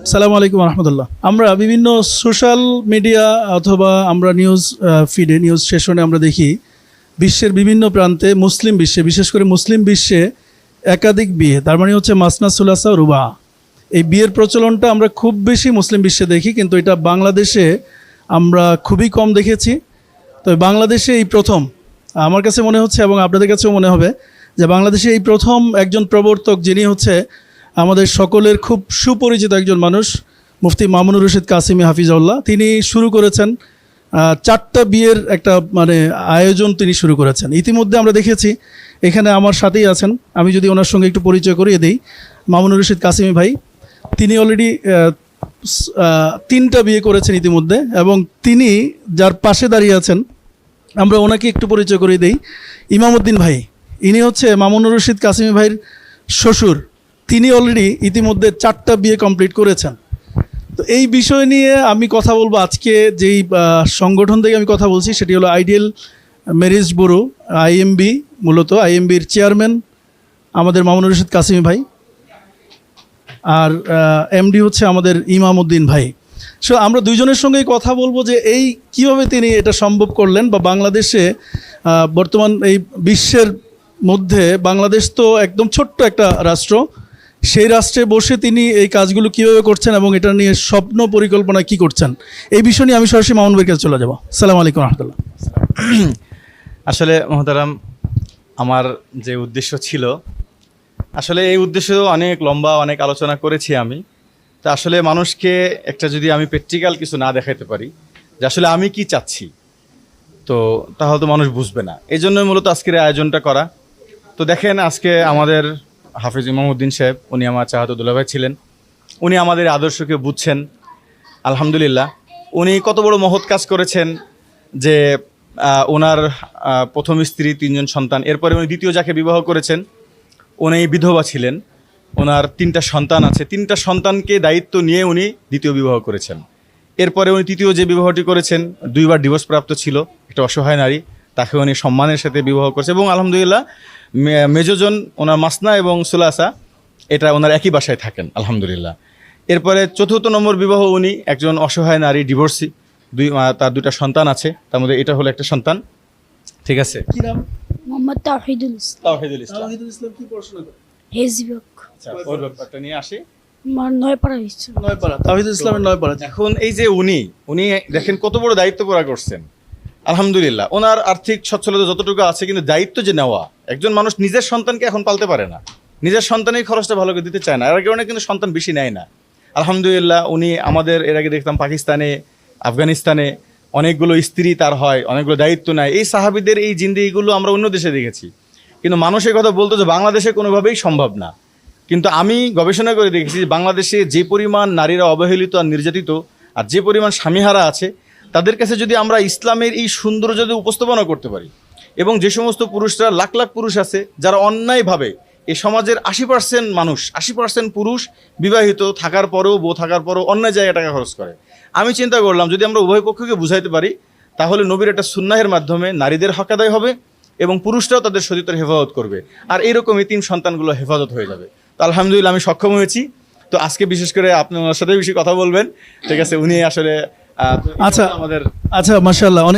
সালাম আলাইকুম রহমতুল্লাহ। আমরা বিভিন্ন সোশ্যাল মিডিয়া অথবা আমরা নিউজ ফিডে নিউজ সেশনে আমরা দেখি, বিশ্বের বিভিন্ন প্রান্তে মুসলিম বিশ্বে, বিশেষ করে মুসলিম বিশ্বে একাধিক বিয়ে, তার মানে হচ্ছে মাসনা সুলাসা রুবা এই বিয়ের প্রচলনটা আমরা খুব বেশি মুসলিম বিশ্বে দেখি, কিন্তু এটা বাংলাদেশে আমরা খুবই কম দেখেছি। তো বাংলাদেশে এই প্রথম, আমার কাছে মনে হচ্ছে এবং আপনাদের কাছেও মনে হবে যে বাংলাদেশে এই প্রথম একজন প্রবর্তক যিনি হচ্ছে আমাদের সকলের খুব সুপরিচিত একজন মানুষ, মুফতি মামুনুর রশিদ কাসিমি হাফিজাউল্লাহ। তিনি শুরু করেছেন চারটা বিয়ের একটা মানে আয়োজন তিনি শুরু করেছেন। ইতিমধ্যে আমরা দেখেছি, এখানে আমার সাথেই আছেন। আমি যদি ওনার সঙ্গে একটু পরিচয় করিয়ে দিই, মামুনুর রশিদ কাসিমি ভাই, তিনি অলরেডি তিনটা বিয়ে করেছেন ইতিমধ্যে এবং তিনি যার পাশে দাঁড়িয়ে আছেন, আমরা ওনাকে একটু পরিচয় করিয়ে দিই। ইমামউদ্দিন ভাই, ইনি হচ্ছে মামুনুর রশিদ কাসিমি ভাইয়ের শ্বশুর। তিনি অলরেডি ইতিমধ্যে চারটা বিয়ে কমপ্লিট করেছেন। তো এই বিষয় নিয়ে আমি কথা বলব আজকে, যেই সংগঠন থেকে আমি কথা বলছি, সেটি হলো আইডিয়াল ম্যারেজ ব্যুরো আইএমবি মূলত আইএমবির চেয়ারম্যান আমাদের মামুনুর রশিদ কাসিমি ভাই, আর এমডি হচ্ছে আমাদের ইমামউদ্দিন ভাই। সো আমরা দুইজনের সঙ্গেই কথা বলব যে এই কীভাবে তিনি এটা সম্ভব করলেন, বা বাংলাদেশে বর্তমান এই বিশ্বের মধ্যে বাংলাদেশ তো একদম ছোট্ট একটা রাষ্ট্র সেই রাষ্ট্রে বসে তিনি এই কাজগুলো কীভাবে করছেন এবং এটা নিয়ে স্বপ্ন পরিকল্পনা কি করছেন, এই বিষয় নিয়ে আমি সরাসরি মামুন ভাইয়ের কাছে চলে যাব। সালাম আলাইকুম রহমতুল্লাহ। আসলে মহতারাম, আমার যে উদ্দেশ্য ছিল, আসলে এই উদ্দেশ্য অনেক লম্বা, অনেক আলোচনা করেছি আমি। তা আসলে মানুষকে একটা যদি আমি প্র্যাকটিক্যাল কিছু না দেখাতে পারি, যে আসলে আমি কি চাচ্ছি, তো তাহলে তো মানুষ বুঝবে না। এই জন্যই মূলত আজকের আয়োজনটা করা। তো দেখেন, আজকে আমাদের হাফিজ ইমামউদ্দিন সাহেব, উনি আমার চাহাত দুলাভাই ছিলেন। উনি আমাদের আদর্শকে বুঝছেন, আলহামদুলিল্লাহ। উনি কত বড় মহৎ কাজ করেছেন যে ওনার প্রথম স্ত্রী, তিনজন সন্তান, এরপরে উনি দ্বিতীয় যাকে বিবাহ করেছেন, উনি বিধবা ছিলেন। ওনার তিনটা সন্তান আছে। তিনটা সন্তানকে দায়িত্ব নিয়ে উনি দ্বিতীয় বিবাহ করেছেন। এরপরে উনি তৃতীয় যে বিবাহটি করেছেন, দুইবার ডিভোর্স প্রাপ্ত ছিল, একটা অসহায় নারী তাকে উনি সম্মানের সাথে বিবাহ করেছে এবং আলহামদুলিল্লাহ মেজোজন ওনার মাসনা এবং সুলাসা এটা ওনার একই বাসায় থাকেন আলহামদুলিল্লাহ। এরপরে চতুর্থ নম্বর বিবাহ উনি একজন অসহায় নারী ডিভোর্সি দুই তার দুইটা সন্তান আছে তার মধ্যে এটা হলো একটা সন্তান। ঠিক আছে? কি নাম? মোহাম্মদ তাহিদুল ইসলাম। তাওহিদুল ইসলাম। তাওহিদুল ইসলাম কি পড়াশোনা করে? হেজবিক আচ্ছা ওর ব্যাপারটা নিয়ে আসি। আমার নয় পাড়া হয়েছে নয়পাড়া তাওহিদুল ইসলামের নয়পাড়া। এখন এই যে উনি উনি দেখেন কত বড় দায়িত্ব পুরা করছেন। আলহামদুলিল্লাহ, ওনার আর্থিক সচ্ছলতা যতটুকু আছে, কিন্তু দায়িত্ব যে নেওয়া, একজন মানুষ নিজের সন্তানকে এখন পালতে পারে না। নিজের সন্তানের খরচটা ভালো করে দিতে চায় না, এর কারণে কিন্তু সন্তান বেশি নেয় না। আলহামদুলিল্লাহ, উনি আমাদের এর আগে দেখতাম পাকিস্তানে, আফগানিস্তানে অনেকগুলো স্ত্রী তার হয়, অনেকগুলো দায়িত্ব নেয়। এই সাহাবিদের এই জিন্দিগিগুলো আমরা অন্য দেশে দেখেছি। কিন্তু মানুষের কথা বলতো যে বাংলাদেশে কোনোভাবেই সম্ভব না। কিন্তু আমি গবেষণা করে দেখেছি যে বাংলাদেশে যে পরিমাণ নারীরা অবহেলিত আর নির্যাতিত, আর যে পরিমাণ স্বামীহারা আছে তাদের কাছে যদি আমরা ইসলামের এই সৌন্দর্য যদি উপস্থাপনা করতে পারি, এবং যে সমস্ত পুরুষরা লাখ লাখ পুরুষ আছে, যারা অন্যায়ভাবে এই সমাজের আশি পার্সেন্ট মানুষ, আশি পার্সেন্ট পুরুষ বিবাহিত, থাকার পরেও বউ থাকার পরেও অন্য জায়গায় টাকা খরচ করে। আমি চিন্তা করলাম, যদি আমরা উভয় পক্ষকে বুঝাইতে পারি, তাহলে নবীর একটা সুন্নাহের মাধ্যমে নারীদের হক আদায় হবে, এবং পুরুষরাও তাদের শরীরের হেফাজত করবে। আর এইরকমই তিন সন্তানগুলো হেফাজত হয়ে যাবে। তো আলহামদুলিল্লাহ আমি সক্ষম হয়েছি। তো আজকে বিশেষ করে আপনি ওনার সাথে বেশি কথা বলবেন। ঠিক আছে, উনি আসলে আচ্ছা। আমাদের আচ্ছা মাসাল্লাহ অনেক